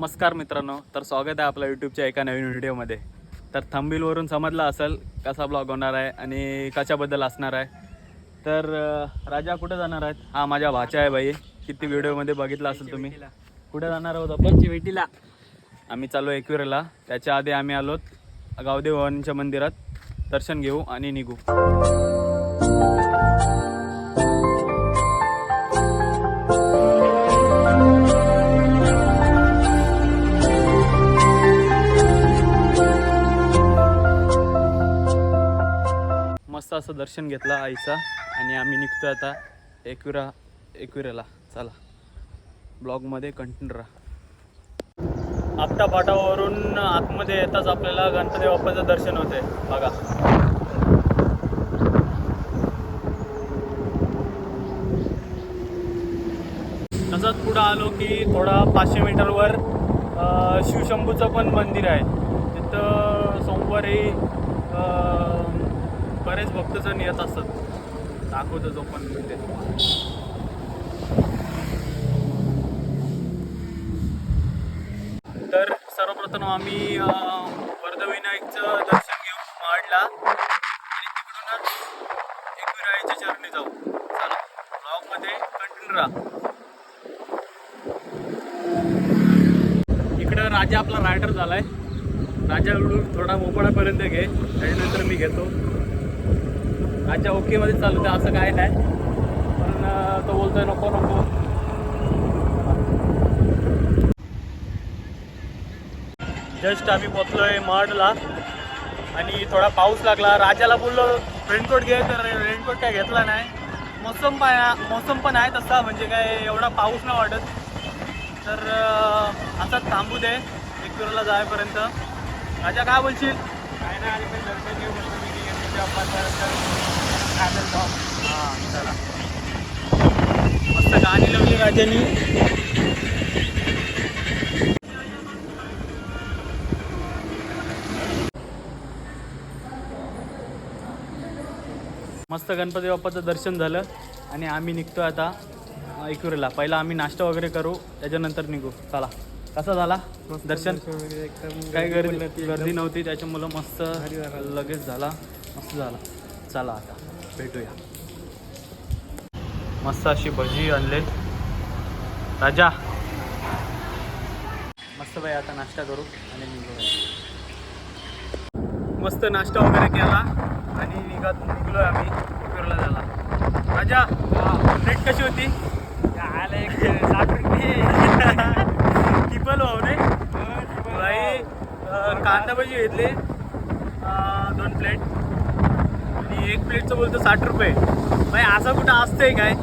नमस्कार मित्रांनो तर स्वागत आहे आपल्या यूट्यूबच्या एका नवीन व्हिडिओमध्ये. तर थंबीलवरून समजलं असेल कसा ब्लॉग होणार आहे आणि कशाबद्दल असणार आहे. तर राजा कुठे जाणार आहेत? हा माझ्या भाचा आहे बाई. किती व्हिडिओमध्ये बघितला असेल तुम्ही. कुठे जाणार आहोत आपण? भेटीला. आम्ही चालू एकविरेला. त्याच्या आधी आम्ही आलोत गावदेव भवानीच्या मंदिरात. दर्शन घेऊ आणि निघू. मस्त असं दर्शन घेतलं आईचा. आणि आम्ही निघतो आता एकविरा एकविरेला. चला. ब्लॉगमध्ये कंटिन्यू राहा. आपटा फाटावरून आतमध्ये येताच आपल्याला गणपती बाप्पाचं दर्शन होते. बघा. तसंच पुढं आलो की थोडा पाचशे मीटरवर शिवशंभूचं पण मंदिर आहे. तिथं सोमवारी बरेच भक्तजण येत असतात. दाखवतो जो पण मिळते. तर सर्वप्रथम आम्ही अं, दर्शन घेऊ महाडला आणि तिकडूनच एकविरायच्या चरणी जाऊ. चला ब्लॉगमध्ये कंटिन्यू राहा. इकडं राजा आपला रायडर झालाय. राजाकडून थोडा मोकळापर्यंत घे. त्याच्यानंतर मी घेतो. राजा ओके मध्ये चालू आहे असं काय नाही. पण तो बोलतोय नको नको. जस्ट आम्ही पोचलोय महाडला आणि थोडा पाऊस लागला. राजाला बोललो रेनकोट घे. तर रेनकोट काय घेतला नाही. मोसम पण मोसम पण आहे तसा म्हणजे काय एवढा पाऊस नाही वाटत. तर आता थांबू दे. एकविराला जायपर्यंत राजा काय बोलशील? काय नाही आधी पण दर्शन घेऊ हां चला. मस्त गाणी लावली राजानी. मस्त गणपती बाप्पाचं दर्शन झालं आणि आम्ही निघतो आता एकविरेला पहिला आम्ही नाश्ता वगैरे करू त्याच्यानंतर निघू. चला. कसा झाला? दर्शन? काही गर्दी गर्दी नव्हती त्याच्यामुळं मस्त लगेच झाला. मस्त झाला. चला आता. भेटूया. मस्त अशी भजी आणले राजा. मस्त बाई आता नाश्ता करू आणि निघूया. मस्त नाश्ता वगैरे केला आणि निघत निघलोय आम्ही एकविरेला झाला राजा रेट कशी होती? टिपल भाऊ रे भाई कांदा भजी घेतले. दोन प्लेट एक प्लेटचं बोलतो साठ रुपये. भाई असं कुठं असतंय काय?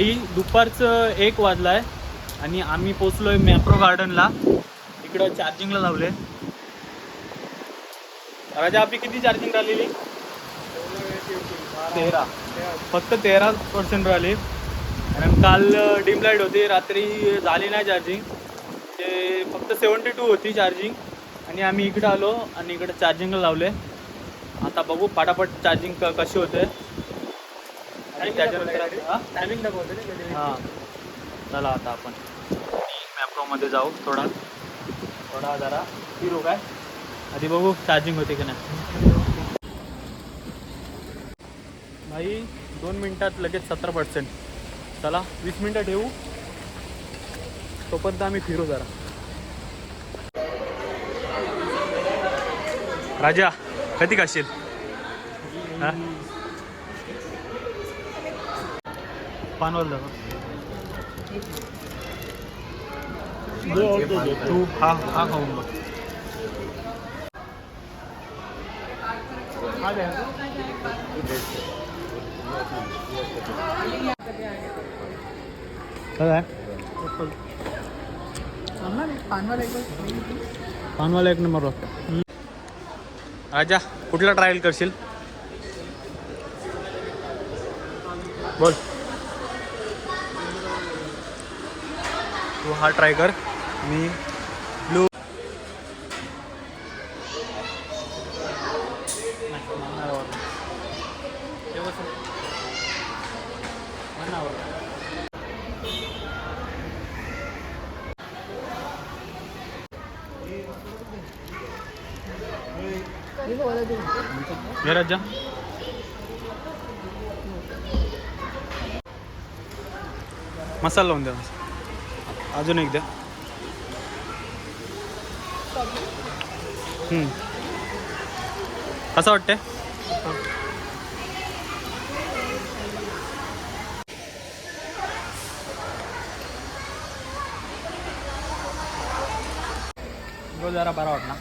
भाई दुपारचं एक वाजलाय आणि आम्ही पोचलोय मॅप्रो गार्डनला इकडं चार्जिंगला लावले. राजा आपली किती चार्जिंग राहिलेली? तेरा. फक्त तेरा पर्सेंट राहिले. कारण काल डिम लाइट होती. रात्री झाली नाही चार्जिंग ते फक्त सेवन्टी टू होती चार्जिंग आणि आम्ही इकडं आलो आणि इकडं चार्जिंगला लावले. आता बघू पटापट चार्जिंग क कशी होते. आणि त्याच्यानंतर हा? टायमिंग दाखवतो हां. चला आता आपण. मॅप्रोमध्ये जाऊ थोडा. थोडा जरा. फिरू काय? आधी बघू चार्जिंग होते की नाही. भाई दोन मिनटात लगेच सतरा पर्सेंट चला वीस मिनटं ठेवू. तोपर्यंत आम्ही फिरू जरा. राजा कधी खाशील? हा? पानवल दादा तू हा हा खाऊन बघ पानवाला एक नंबर बघ राजा कुठला ट्रायल करशील? बोल. तू हा ट्राय कर. मी ब्लू राजा मसाला लावून द्या अजून एक द्या हम्म. कसं वाटतंय? बोल जरा बरा वाटला.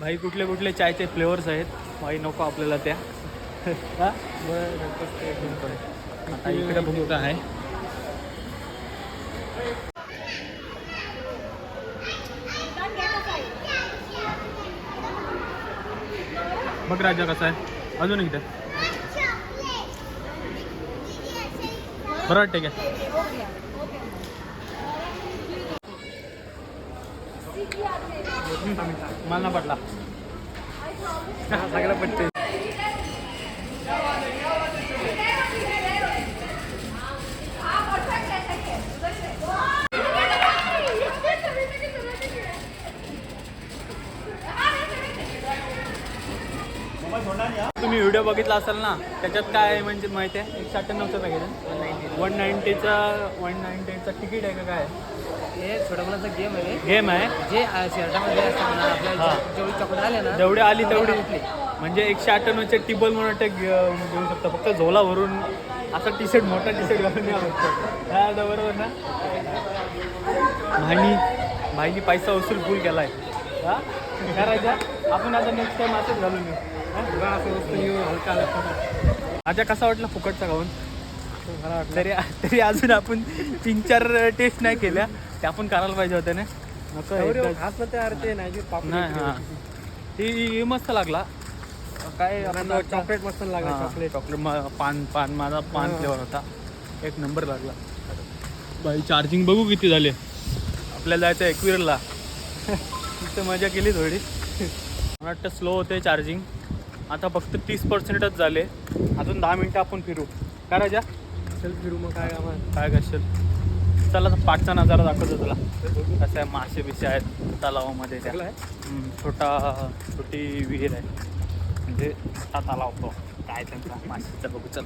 भाई कुठले कुठले चायचे फ्लेवर्स आहेत? भाई नको आपल्याला त्या. हा? आता इकडे बघू काय आहे. बघ राजा कसा आहे. अजून एकदा बरं वाटते का मला ना पटला. सगळं पटते तुम्ही व्हिडिओ बघितला असाल ना त्याच्यात काय आहे म्हणजे माहिती आहे? एकशे अठ्ठ्याण्णवचं पॅकेज आहे. वन नाईन्टीचा वन नाईन्टीचं तिकीट आहे का काय हे छोट्या मुलांचा गेम आहे. गेम आहे? जे शर्टामध्ये. जेवढी चॉकलेट आले ना जेवढे आली तेवढी उठली. म्हणजे एकशे अठ्ठ्याण्णवचे टिबल म्हणून ते घेऊ शकता. फक्त झोला भरून असा टी शर्ट मोठा टी शर्ट घालून या फक्त. आता बरोबर ना? भाईनी भाईनी पैसा वसूल फुल केलाय. हा? करायचा? आपण आता नेक्स्ट टाइम असंच घालून येऊ आता कसा वाटला फुकटचा खाऊन? तरी तरी अजून आपण तीन चार टेस्ट नाही केल्या. ते आपण करायला पाहिजे होत्या ना. ते हां. मस्त लागला. काय चॉकलेट मस्त लागला चॉकलेट चॉकलेट पान पान माझा पान. फ्लेवर होता. एक नंबर लागला. बाई चार्जिंग बघू किती झाले. आपल्याला जायचं एकविरला. तिथं मजा केली थोडी. मला वाटतं स्लो होते चार्जिंग आता फक्त तीस पर्सेंटच झाले. अजून दहा मिनटं आपण फिरू. काय राजा? चल फिरू मग. काय काय करशील? चला पाठचा नजारा दाखवतो तुला. कसं आहे मासे बिसे आहेत तलावामध्ये त्या. चांगलं आहे? हम्म, छोटा छोटी विहीर आहे. म्हणजे तलाव तो काय त्यांचा? माशीचा बघू चल.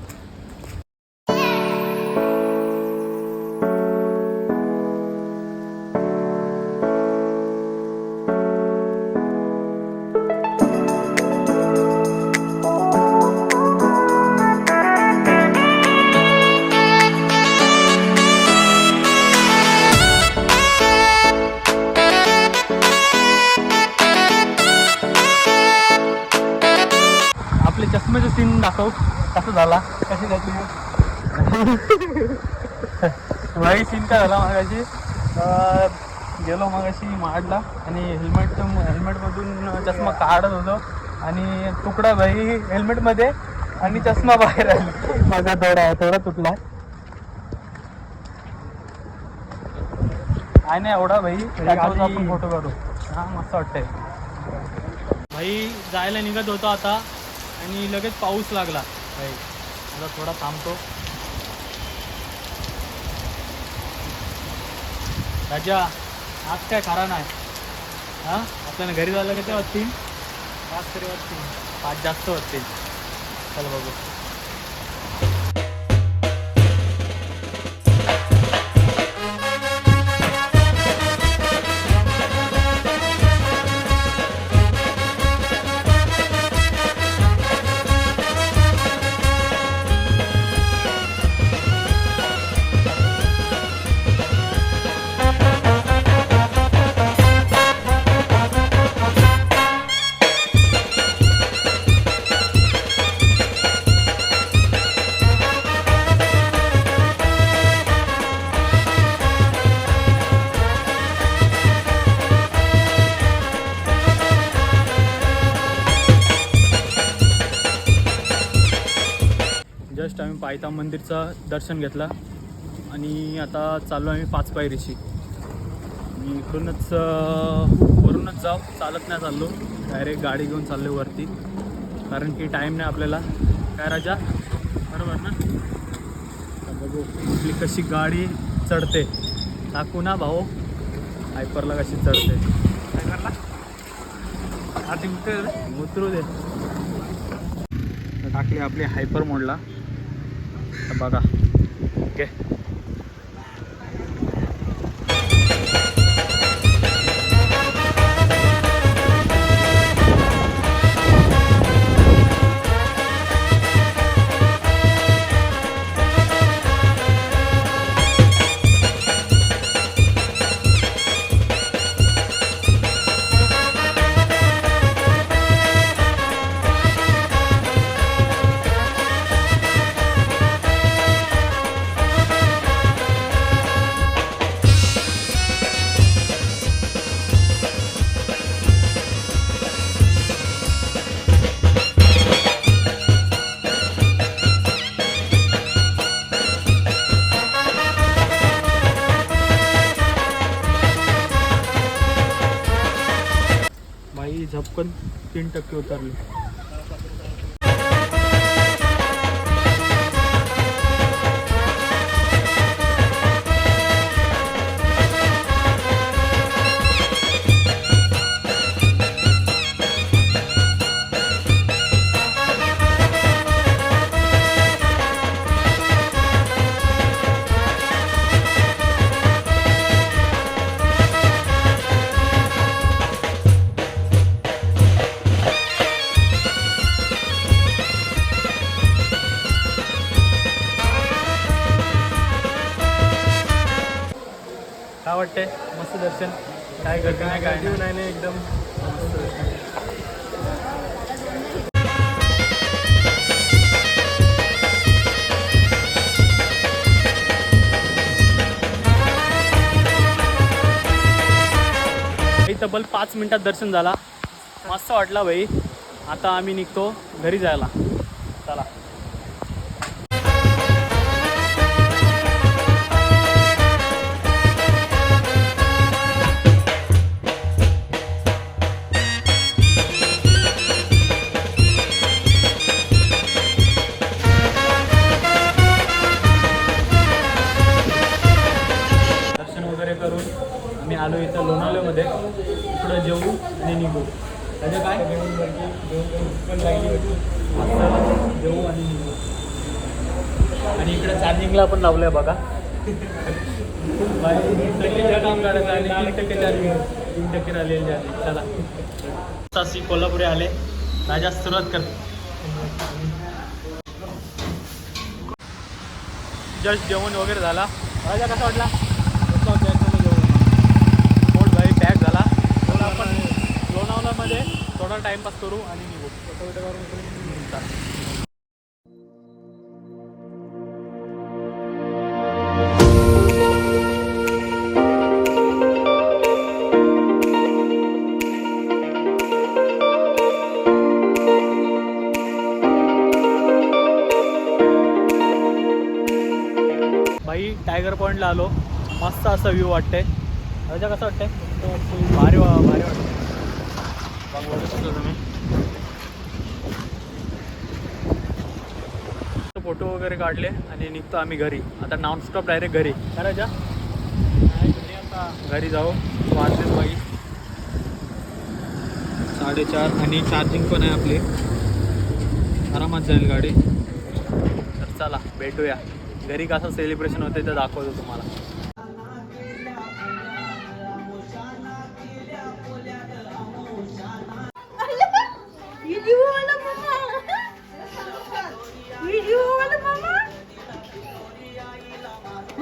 काय झाला मागाशी? गेलो मागाशी माडला आणि हेल्मेट हेल्मेटमधून चष्मा काढत होतो आणि तुकडा भाई हेल्मेटमध्ये आणि चष्मा बाहेर आला. माझा थोडा थोडा तुटला. आहे ना एवढा भाई आपण फोटो काढू. हा मस्त वाटतंय. भाई जायला निघत होतो आता आणि लगेच पाऊस लागला. भाई आता थोडा थांबतो. राजा आज काय कारण नाही. हां? आपल्याला घरी जायला किती वाजतील पाच तरी वाजतील पाच जास्त वाजतील चल बघू. त्या मंदिरचं दर्शन घेतलं. आणि आता चाललो आम्ही पाच पायरीशी मी इकडूनच वरूनच जाऊ. चालत नाही चाललो. डायरेक्ट गाडी घेऊन चाललो वरती. कारण की टाईम नाही आपल्याला. काय राजा? बरोबर ना? बघू. आपली कशी गाडी चढते. टाकू ना भाऊ. हायपरला कशी चढते. काय करला? आधी उतर उतरू दे. टाकली आपली हायपर मोडला. बघा ओके टक्के उतरली तब्बल पाच मिनटात दर्शन झाला. मस्त वाटला भाई. आता आम्ही निघतो घरी जायला. इकडं आणि निघू. त्याचे काय? पण लागली होती मस्त आणि निघू आणि इकडे चार्जिंगला पण लावलंय बघा. आणि तीन टक्के राहिलेली चार्जिंग चला कोल्हापुरे आले. राजा सुरुवात कर. जस्ट जेवण वगैरे झाला. राजा कसा वाटला पोट भाई पॅक झाला तर आपण लोणावळ्यामध्ये थोडा टाइमपास करू आणि निघू. चालेल. टायगर पॉईंटला आलो. मस्त असं व्ह्यू वाटतंय. राजा कसं वाटतंय? भारी वा भारी वाटतं बघू शकता तुम्ही फोटो वगैरे काढले आणि निघतो आम्ही घरी. आता नॉनस्टॉप डायरेक्ट घरी. करायच्या आता घरी जाऊ. वाजले बाई. साडेचार आणि चार्जिंग पण आहे आपली. आरामात जाईल गाडी. तर चला भेटूया. घरी कसं सेलिब्रेशन होते ते दाखवतो तुम्हाला.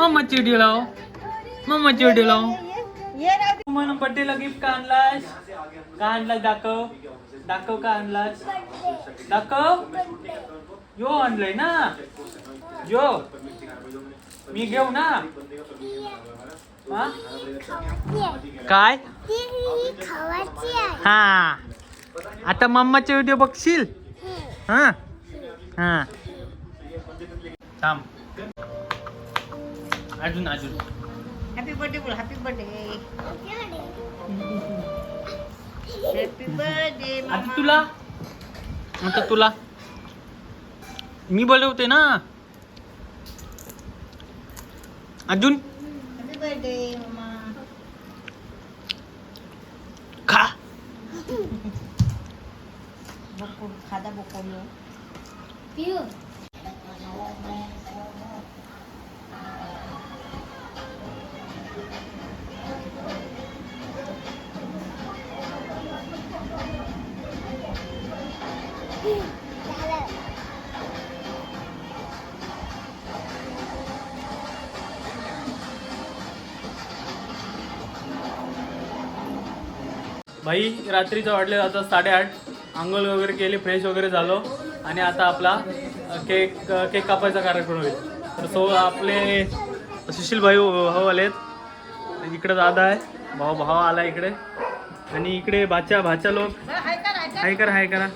मम्मा चिडी लाव. मम्मा चिडी लाव. म्हणून बड्डेला गिफ्ट का आणलास? का आणलास? दाखव. दाखव का आणलास? दाखव. यो आणलंय ना. यो. मी घेऊ ना. हा? काय? खावाची आहे. हा. आता मम्माचे व्हिडिओ बघशील? हा. हा. थांब. अजून अजून. हॅपी बर्थडे बोल हॅपी बर्थडे हॅपी बर्थडे आता तुला? आता तुला. मी बोलवते ना? अजून? हॅपी बर्थडे खा. बको खादा बको मी भाई रात्रीचं वाटले आता साडेआठ. आंघोळ वगैरे केली फ्रेश वगैरे झालो. आणि आता आपला केक केक कापायचा कार्यक्रम होईल. तर सो आपले सुशील भाई भाऊ आलेत. इकडे दादा आहे. भाऊ भाऊ आला इकडे. आणि इकडे भाच्या भाच्या लोक. हाय कर हाय कर.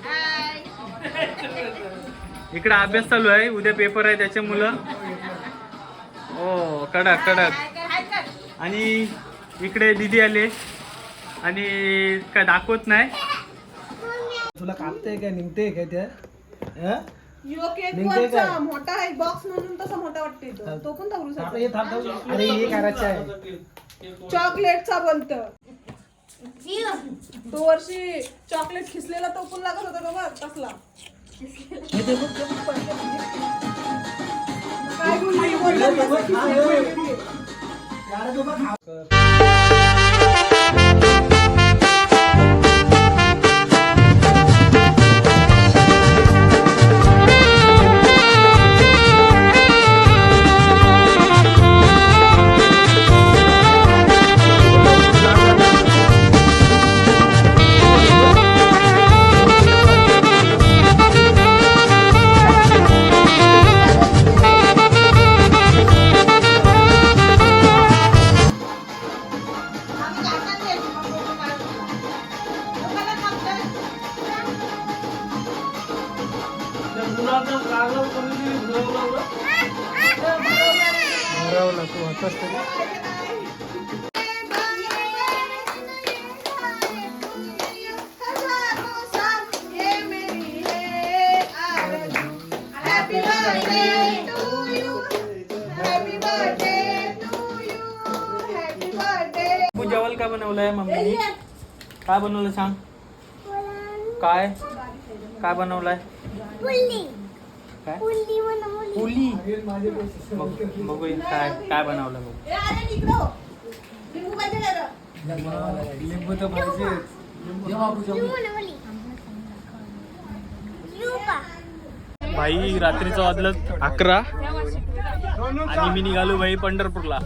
इकडे अभ्यास चालू आहे उद्या पेपर आहे त्याचे मुलं ओ कडक कडक. आणि इकडे दिदी आले आणि काय दाखवत नाही. तुला कापते काय निघते काय त्या हं? यो केक निघते वरचा काय? मोठा आहे बॉक्स म्हणून तसा मोठा वाटते तो. तो पण थांब, हे थांब, थांब. अरे हे करायचं आहे. चॉकलेटचा बनत. तो वर्षी चॉकलेट खिसलेला तो पण लागत होता बघ तसला. हे काय काय बनवलंय मम्मीने काय बनवलं सांग? काय? काय बनवलंय? काय? पुली. बघ- काय काय बनवलं हो. लिंबू पाहिजे तर का भाई रात्रीचं वाजलं अकरा. आणि मी निघालो भाई पंढरपूरला.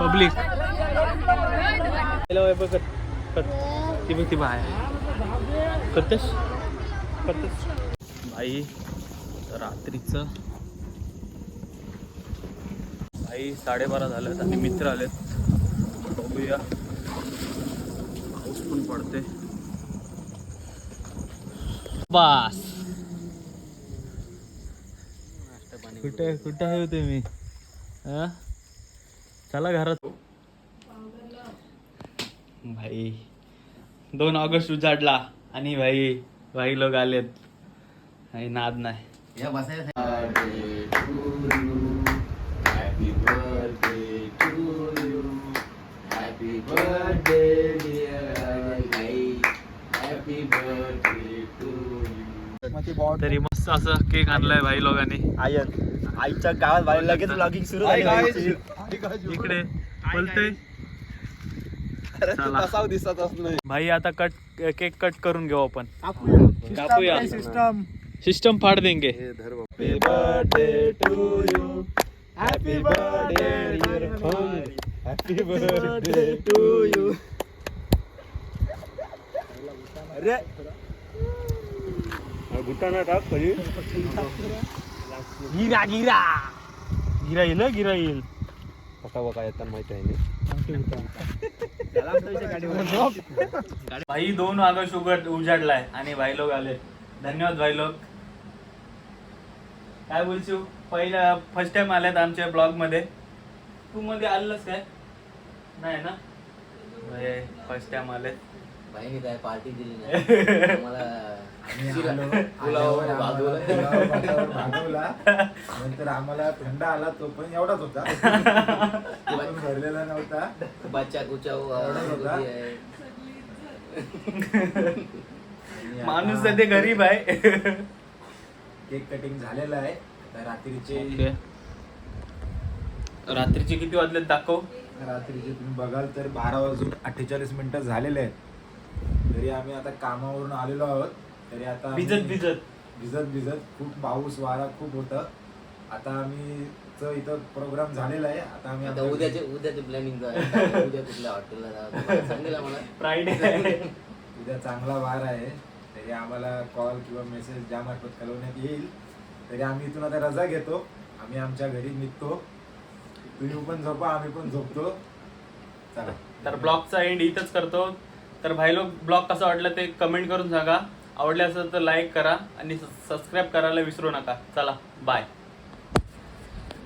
पब्लिक ती बघ ती बाहेर करतेस करतेस भाई रात्रीचं. भाई साडेबारा झालेत आणि मित्र आलेत. बघूया. पाऊस पण पडते बास. कुठे कुठे आहे हो तुम्ही? हा? चला घरात. भाई दोन ऑगस्ट उजाडला आणि भाई भाई लोक आलेत. भाई नाद नाही. तरी मस्त असं केक आणलाय भाई लोकांनी. आयन आईच्या गावात बाहेर लगेच ब्लॉगिंग सुरू झाली. इकडे. बोलते अरे चला. नाही भाई आता कट केक कट करून घेऊ आपण. कापूया सिस्टम सिस्टम फाड देंगे. Happy birthday to you happy birthday dear happy birthday to you अरे. गिरा गिरा गिरा येईल गिरा येईल कसा बघा येतात माहिती आहे भाई दोन ऑगस्ट उघड उजाडलाय आणि भाई लोक आले. धन्यवाद भाई लोक. काय बोलशील? पहिला फर्स्ट टाइम आल्यात आमच्या ब्लॉगमध्ये तू मध्ये आलेलंस काय? नाही ना? फर्स्ट टाइम आले. बहिणी काय पार्टी दिली नाही. आम्हाला भाजवला नंतर आम्हाला थंड आला तो पण एवढाच होता. तो पण भरलेला नव्हता. बच्चा कुचाव एवढंच होता? माणूस सध्या गरीब आहे. केक कटिंग झालेलं आहे. आता रात्रीचे ओके. रात्रीचे किती वाजलेत दाखव. रात्रीचे तुम्ही बघाल तर बारा वाजून अठ्ठेचाळीस मिनिटं झालेले आहेत. तरी आम्ही आता कामावरून आलेलो आहोत. तरी आता भिजत भिजत. भिजत भिजत. खूप पाऊस वारा खूप होतं. आता आम्ही च इथं प्रोग्राम झालेला आहे. आता आम्ही आता उद्याचे उद्याचे प्लॅनिंग उद्या कुठल्या हॉटेलला जाऊ सांगेल मला. फ्रायडे उद्या चांगला वार आहे. तरी आम्हाला कॉल किंवा मेसेज ज्यामार्फत कळवण्यात येईल. तरी आम्ही इथून आता रजा घेतो. आम्ही आमच्या घरी निघतो. तुम्ही पण झोपा आम्ही पण झोपतो. चला. तर ब्लॉगचा एंड इथंच करतो. तर भाई लोक ब्लॉग कसा वाटला ते कमेंट करून सांगा. आवडले असेल तर लाईक करा आणि सबस्क्राईब करायला विसरू नका. चला बाय